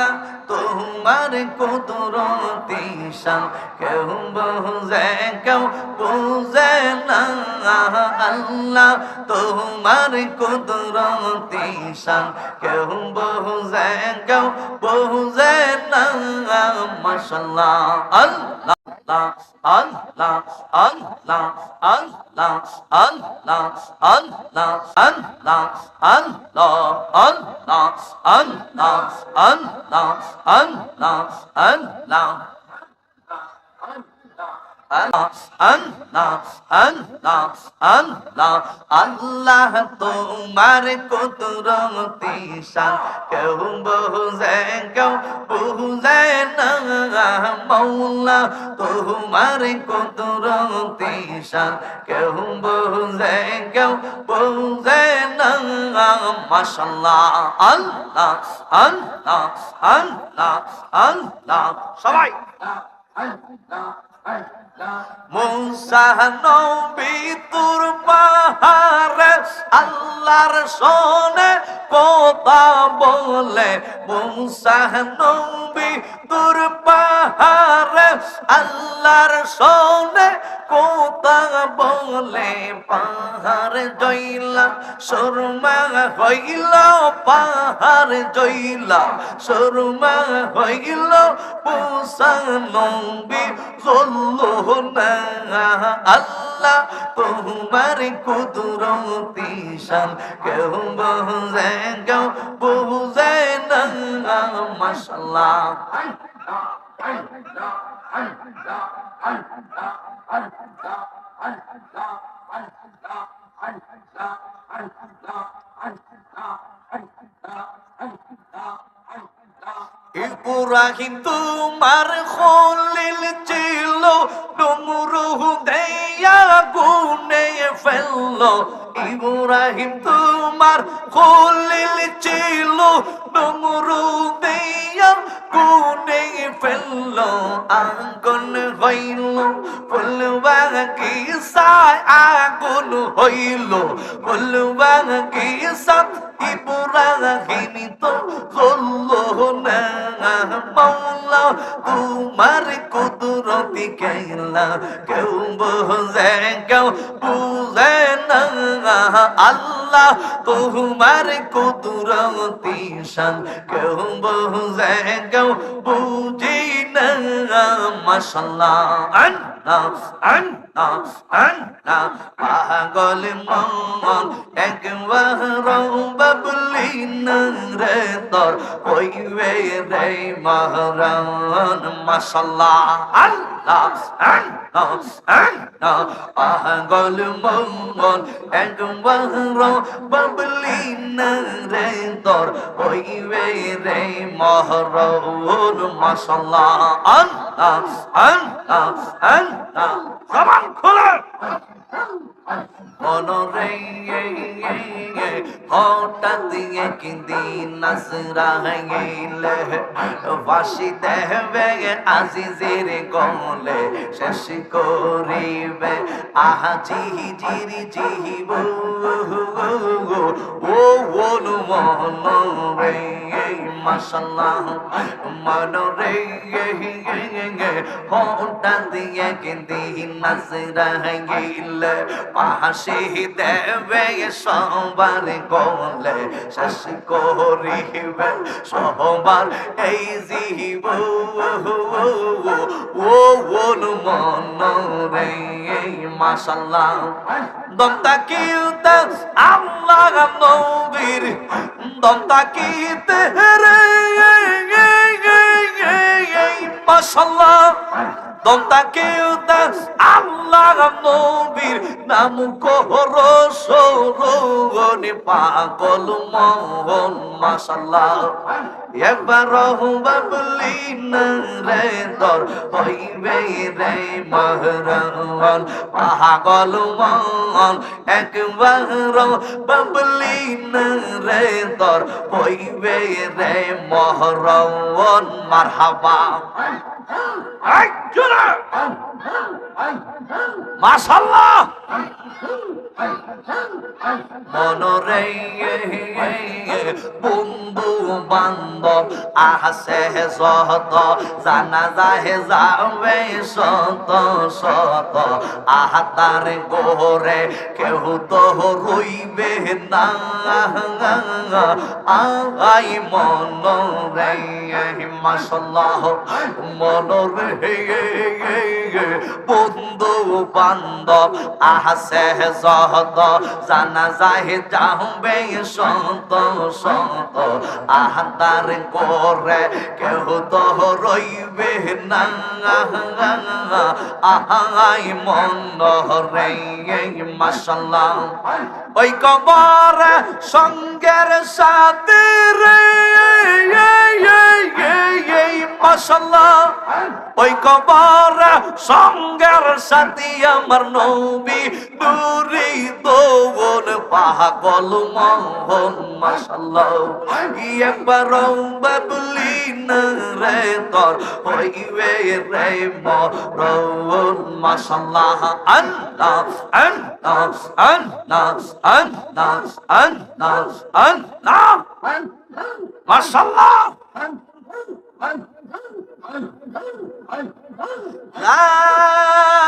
আল্লাহ, তোমার কুদরতি শান। কেউ বুঝে কেউ বুঝে না আল্লাহ, তোমার কুদরতি শান। কেউ বুঝে কেউ বুঝে না মাশাল্লাহ আল্লাহ। আল্লাহ আল্লাহ আল্লাহ আল্লাহ আল্লাহ আল্লাহ আল্লাহ আল্লাহ আল্লাহ আল্লাহ আল্লাহ আল্লাহ আল্লাহ আল্লাহ তোমার কুদরতি শান কেউ বুঝে কেউ বুঝে না। মৌলা তোমার কুদরতি শান কেউ বোঝে কেউ বোঝে না। মাশাল্লাহ আল্লাহ আল্লাহ আল্লাহ আল্লাহ। সবাই। আল্লাহ নবী তুর পাহাড়ে আল্লাহর সোনে কথা বলে। মুসা নবী তুর পাহাড়ে আল্লাহর সোনে কথা বলে। পাহাড় জইলা সুরমা হইল, পাহাড় জইলা সুরমা হইল, মুসা নবী জল্লো না আল্লাহ, তোমার কুদরতি শান। কেউ বুঝে কেউ বুঝে না। মাশাল্লাহ ইব্রাহিম তোমার খলিল ছিল। ইব্রাহিম তোমার খলিল ছিল ডুমরু গুনে ফেলল আগুন হইল ফুলবা কি সায় আগুন হইল ফুলবা কি সাত ইব্রাহিম তো হলো না মৌলা তোমার কুদরতি কেলা কেউ বুঝে কেউ বুঝে না আল্লাহ তোমার কুদরতি শান। কেউ বহু জায়গাও বুঝি। মাসাল্লাহ পাগল মন একবার বাবলি রে তোর কইবে রে মহরণ মাসাল্লাহ আল্লাহ পাগল মন একবার বাবলি রে তোর কইবে রে মহারান মাশাল্লাহ আল্লাহ আল্লাহ আল্লাহ জবান খুলে মনরে হঠাৎ দিয়ে কিদিন নাসরাইলে ফাঁসি দেবে আজিজের কমলে শেষ করিবে আহা চিহি জিরি চিহিব ও অনুমন রে মাশাল্লাহ মনরে হঠাৎ একদিন নাসরা গেলে পাশে দেবে সবার গলে, শেষ করিবে সবার এই জীব ও ওন মন রে মাশাল্লাহ দমতা কিলতে আল্লাহ নবীর তন্দাকিতে রে মাশাল্লাহ। তখন তাকেও তার আল্লাহ নবীর নাম কর সৌরগণে পাগল মন মাসাল্লাহ একবার রহবা বলি না রে দর হইবে রে মহরণ পাগল মন একবার বাবলি না রে দর হইবে রে মহরণ মারহাবা। মনরে আসে সত, জানা যায় যাবে শত শত আহাতার গোরে কেহ তো রইবে আই মনরে মাশাল্লাহ মনরে বন্ধু বান্ধব আসে সত জানা যায় যাবে সন্ত সন্ত। আহাতার করে কেহ তো রইবে না। আহাই মন রে মাসাল্লাহ ওই কবর সঙ্গের সাথে রে মাসাল্লাহ ওই কবর সঙ্গের সাথী আমার নবী নুরি দৌন পাগল মোহন মাসাল্লাহ একবার বাবলি রে তোর হইবে রে মরণ মাসাল্লাহ আল্লাহ আল্লাহ আল্লাহ আল্লাহ আল্লাহ আল্লাহ মাসাল্লাহ Ah!